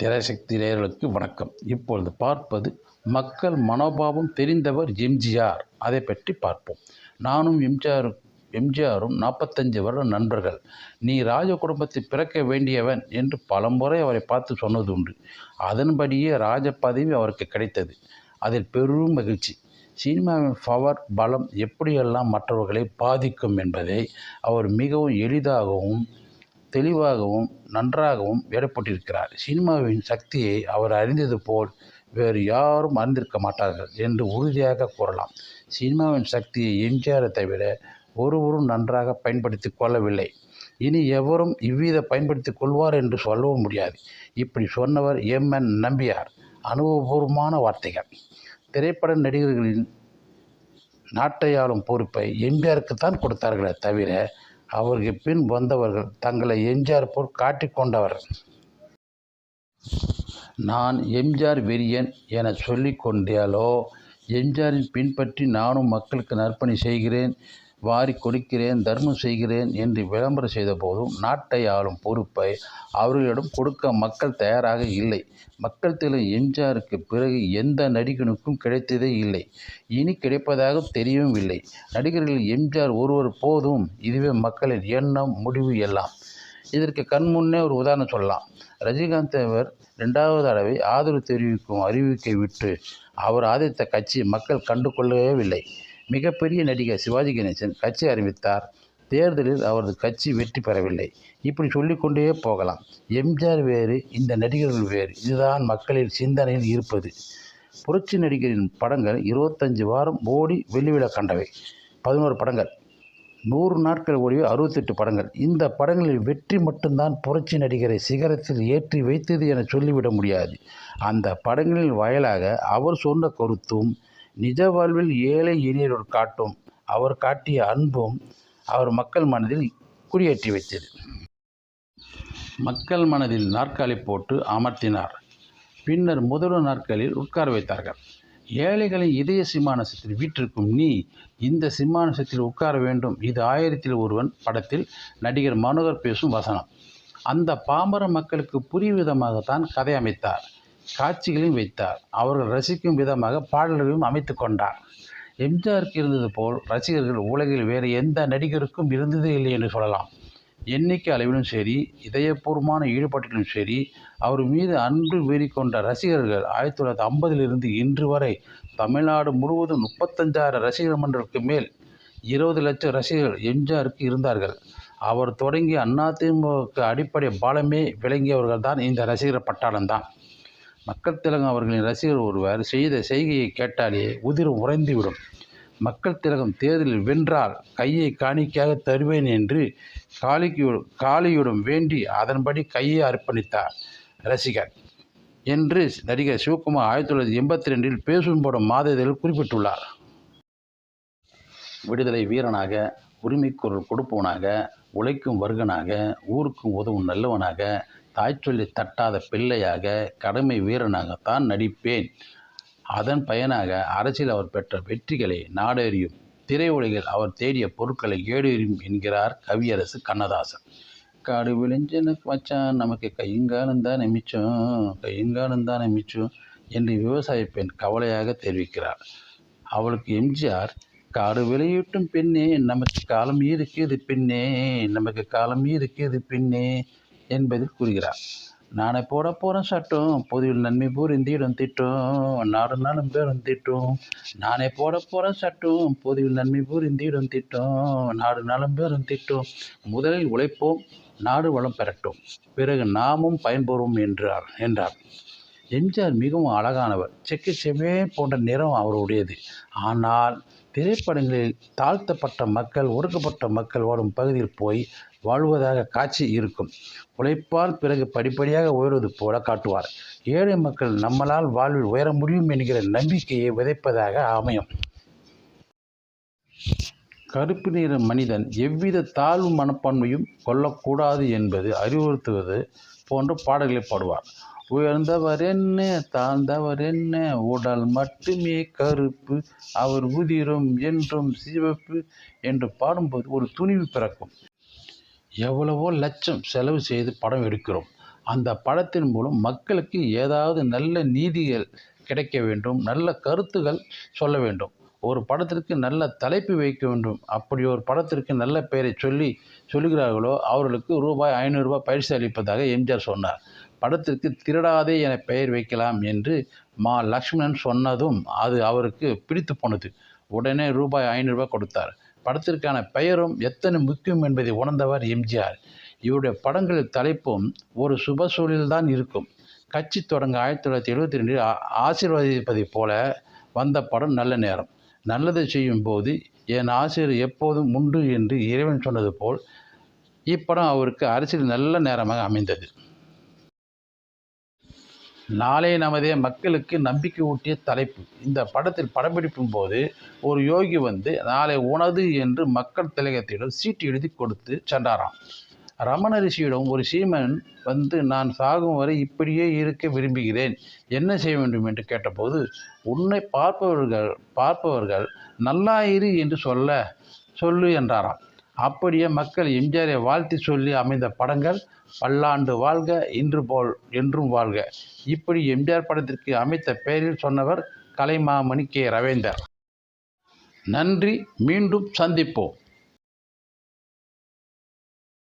திரைசக்தி நேயர்களுக்கு வணக்கம். இப்பொழுது பார்ப்பது மக்கள் மனோபாவம் தெரிந்தவர் எம்ஜிஆர். அதை பற்றி பார்ப்போம். நானும் எம்ஜிஆர் எம்ஜிஆரும் நாற்பத்தஞ்சு வருட நண்பர்கள். நீ ராஜ குடும்பத்தில் பிறக்க வேண்டியவன் என்று பலமுறை அவரை பார்த்து சொன்னது உண்டு. அதன்படியே ராஜ பதவி அவருக்கு கிடைத்தது. அதில் பெரும் மகிழ்ச்சி. சினிமாவின் பவர் பலம் எப்படியெல்லாம் மற்றவர்களை பாதிக்கும் என்பதை அவர் மிகவும் எளிதாகவும் தெளிவாகவும் நன்றாகவும் விடப்பட்டிருக்கிறார் சினிமாவின் சக்தியை அவர் அறிந்தது போல் வேறு யாரும் அறிந்திருக்க மாட்டார்கள் என்று உறுதியாக கூறலாம். சினிமாவின் சக்தியை எம்ஜிஆரை தவிர ஒருவரும் நன்றாக பயன்படுத்தி கொள்ளவில்லை. இனி எவரும் இவ்வித பயன்படுத்தி கொள்வார் என்று சொல்லவும் முடியாது. இப்படி சொன்னவர் எம். என். நம்பியார். அனுபவபூர்வமான வார்த்தைகள். திரைப்பட நடிகர்களின் நாட்டை ஆளும் பொறுப்பை எம்ஜிஆருக்குத்தான் கொடுத்தார்களே தவிர அவருக்கு பின் வந்தவர்கள் தங்களை எம்ஜிஆர் போல் காட்டிக்கொண்டவர் நான் எம்ஜிஆர் வெறியன் என சொல்லிக்கொண்டாலோ எம்ஜிஆரின் பின்பற்றி நானும் மக்களுக்கு நற்பணி செய்கிறேன். வாரி கொடுக்கிறேன் தர்மம் செய்கிறேன் என்று விளம்பரம் செய்த போதும் நாட்டை ஆளும் பொறுப்பை அவர்களிடம் கொடுக்க மக்கள் தயாராக இல்லை. மக்கள் திலும் எம்ஜிஆருக்கு பிறகு எந்த நடிகனுக்கும் கிடைத்ததே இல்லை. இனி கிடைப்பதாக தெரியவும் இல்லை. நடிகர்கள் எம்ஜிஆர் ஒருவர் போதும் இதுவே மக்களின் எண்ணம் முடிவு எல்லாம். இதற்கு கண்முன்னே ஒரு உதாரணம் சொல்லலாம். ரஜினிகாந்த் அவர் ரெண்டாவது தடவை ஆதரவு தெரிவிக்கும் அறிவிக்கை விட்டு அவர் ஆதரித்த கட்சி மக்கள் கண்டு கொள்ளவே மிகப்பெரிய நடிகர் சிவாஜி கணேசன் கட்சி அறிவித்தார். தேர்தலில் அவரது கட்சி வெற்றி பெறவில்லை. இப்படி சொல்லிக்கொண்டே போகலாம். எம்ஜிஆர் வேறு இந்த நடிகர்கள் வேறு. இதுதான் மக்களின் சிந்தனையில் இருப்பது. புரட்சி நடிகரின் படங்கள் இருபத்தஞ்சு வாரம் ஓடி வெள்ளிவிழா கண்டவை. பதினோரு படங்கள். நூறு நாட்கள் ஓடிய அறுபத்தெட்டு படங்கள். இந்த படங்களில் வெற்றி மட்டும்தான் புரட்சி நடிகரை சிகரத்தில் ஏற்றி வைத்தது என சொல்லிவிட முடியாது. அந்த படங்களின் வாயிலாக அவர் சொன்ன கருத்தும் நிஜ வாழ்வில் ஏழை எளியவர் காட்டும். அவர் காட்டிய அன்பும் அவர் மக்கள் மனதில் குடியேற்றி வைத்தது. மக்கள் மனதில் நாற்காலி போட்டு அமர்த்தினார். பின்னர் முதல்வர் நாற்காலில் உட்கார வைத்தார்கள். ஏழைகளின் இதய சிம்மானசத்தில் வீற்றிருக்கும் நீ இந்த சிம்மானசத்தில் உட்கார வேண்டும். இது ஆயிரத்தில் ஒருவன் படத்தில் நடிகர் மனோகர் பேசும் வசனம். அந்த பாமர மக்களுக்கு புரிய விதமாகத்தான் கதை அமைத்தார். காட்சிகளையும் வைத்தார். அவர்கள் ரசிக்கும் விதமாக பாடல்களையும் அமைத்து கொண்டார். எம்ஜிஆருக்கு இருந்தது போல் ரசிகர்கள் உலகில் வேறு எந்த நடிகருக்கும் இருந்ததே இல்லை என்று சொல்லலாம். எண்ணிக்கை அளவிலும் சரி இதயபூர்வமான ஈடுபாட்டிலும் சரி அவர் மீது அன்பு வெறி கொண்ட ரசிகர்கள் ஆயிரத்தி தொள்ளாயிரத்தி ஐம்பதிலிருந்து இன்று வரை தமிழ்நாடு முழுவதும் முப்பத்தஞ்சாயிரம் ரசிகர் மன்றத்துக்கு மேல் இருபது லட்சம் ரசிகர்கள் எம்ஜிஆருக்கு இருந்தார்கள். அவர் தொடங்கிய அதிமுகவுக்கு அடிப்படை பாலமே விளங்கியவர்கள் தான் இந்த ரசிகர் பட்டாளம்தான். மக்கள் திலகம் அவர்களின் ரசிகர் ஒருவர் செய்த செய்கையை கேட்டாலே உதிர் உறைந்துவிடும். மக்கள் திலகம் தேர்தலில் வென்றால் கையை காணிக்கையாக தருவேன் என்று காளிக்கு காளியுடன் வேண்டி அதன்படி கையை அர்ப்பணித்தார் ரசிகர் என்று நடிகர் சிவகுமார் ஆயிரத்தி தொள்ளாயிரத்தி எண்பத்தி ரெண்டில் பேசும் போடும் மாதத்தில் குறிப்பிட்டுள்ளார். விடுதலை வீரனாக உரிமைக்குரல் கொடுப்பவனாக உழைக்கும் வருகனாக ஊருக்கும் உதவும் நல்லவனாக தாய் சொல்லி தட்டாத பிள்ளையாக கடமை வீரனாகத்தான் நடிப்பேன். அதன் பயனாக அரசியல் அவர் பெற்ற வெற்றிகளை நாடறியும் திரையுலகில் அவர் தேடிய பொருட்களை ஏடுறியும் என்கிறார் கவியரசு கண்ணதாசன். காடு விளைஞ்சனுக்கு வச்சான் நமக்கு கையங்காலம் தான் மிச்சம் கையங்காலம் தான் மிச்சம் என்று விவசாய பெண் கவலையாக தெரிவிக்கிறார் அவளுக்கு எம்ஜிஆர் காடு விளையூட்டும் பெண்ணே நமக்கு காலம் இருக்குது பெண்ணே நமக்கு காலம் இருக்குது பெண்ணே என்பதில் கூறுகிறார். நானே போட போகிறேன் சட்டம் பொதுவில் நன்மை புரிந்திடும் திட்டம் நாடு நாளும் பேரும் திட்டம். நானே போட போகிறேன் சட்டம் பொதுவில் நன்மை புரிந்திடும் திட்டம் நாடு நாளும் பேரும் திட்டம். முதலில் உழைப்போம் நாடு வளம் பெறட்டும். பிறகு நாமும் பயன்பெறுவோம் என்றார் என்றார். எம்ஜிஆர் மிகவும் அழகானவர். செக்கு செமே போன்ற நிறம் அவருடையது. ஆனால் திரைப்படங்களில் தாழ்த்தப்பட்ட மக்கள் ஒடுக்கப்பட்ட மக்கள் வாழும் பகுதியில் போய் வாழ்வதாக காட்சி இருக்கும். உழைப்பால் பிறகு படிப்படியாக உயர்வது போல காட்டுவார். ஏழை மக்கள் நம்மளால் வாழ்வில் உயர முடியும் என்கிற நம்பிக்கையை விதைப்பதாக அமையும். கருப்பு நிற மனிதன் எவ்வித தாழ்வு மனப்பான்மையும் கொள்ளக்கூடாது என்பது அறிவுறுத்துவது போன்ற பாடல்களை பாடுவார். உயர்ந்தவர் என்ன தாழ்ந்தவர் என்ன உடல் மட்டுமே கருப்பு அவர் உதிரும் என்றும் சிவப்பு என்று பாடும்போது ஒரு துணிவு பிறக்கும். எவ்வளவோ லட்சம் செலவு செய்து படம் எடுக்கிறோம். அந்த படத்தின் மூலம் மக்களுக்கு ஏதாவது நல்ல நீதிகள் கிடைக்க வேண்டும் நல்ல கருத்துகள் சொல்ல வேண்டும். ஒரு படத்திற்கு நல்ல தலைப்பு வைக்க வேண்டும். அப்படி ஒரு படத்திற்கு நல்ல பெயரை சொல்லி சொல்லுகிறார்களோ அவர்களுக்கு ரூபாய் ஐநூறுரூபா பயிற்சி அளிப்பதாக எம்ஜிஆர் சொன்னார். படத்திற்கு திருடாதே என பெயர் வைக்கலாம் என்று மா லக்ஷ்மணன் சொன்னதும் அது அவருக்கு பிடித்து போனது. உடனே ரூபாய் ஐநூறுரூபா கொடுத்தார். படத்திற்கான பெயரும் எத்தனை முக்கியம் என்பதை உணர்ந்தவர் எம்ஜிஆர். இவருடைய படங்களின் தலைப்பும் ஒரு சுப சூழலில்தான் இருக்கும். கட்சி தொடங்க ஆயிரத்தி தொள்ளாயிரத்தி எழுபத்தி ரெண்டில் ஆசீர்வதிப்பதைப் போல வந்த படம் நல்ல நேரம். நல்லதை செய்யும் போது என் ஆசிரியர் எப்போதும் உண்டு என்று இறைவன் சொன்னது போல் இப்படம் அவருக்கு அரசியல் நல்ல நேரமாக அமைந்தது. நாளே நமதே மக்களுக்கு நம்பிக்கை ஊட்டிய தலைப்பு. இந்த படத்தில் படப்பிடிக்கும் போது ஒரு யோகி வந்து நாளை உனது என்று மக்கள் திலகத்திடம் சீட்டு எழுதி கொடுத்து சென்றாராம். ரமண ரிஷியிடம் ஒரு சீமன் வந்து நான் சாகும் வரை இப்படியே இருக்க விரும்புகிறேன். என்ன செய்ய வேண்டும்? என்று கேட்டபோது உன்னை பார்ப்பவர்கள் பார்ப்பவர்கள் நல்லாயிரு என்று சொல்ல சொல்லு என்றாராம். அப்படியே மக்கள் எம்ஜிஆரை வாழ்த்தி சொல்லி அமைந்த படங்கள் பல்லாண்டு வாழ்க இன்று போல் என்றும் வாழ்க. இப்படி எம்ஜிஆர் படத்திற்கு அமைத்த பெயரில் சொன்னவர் கலைமாமணி கே. ரவேந்தர். நன்றி. மீண்டும் சந்திப்போம்.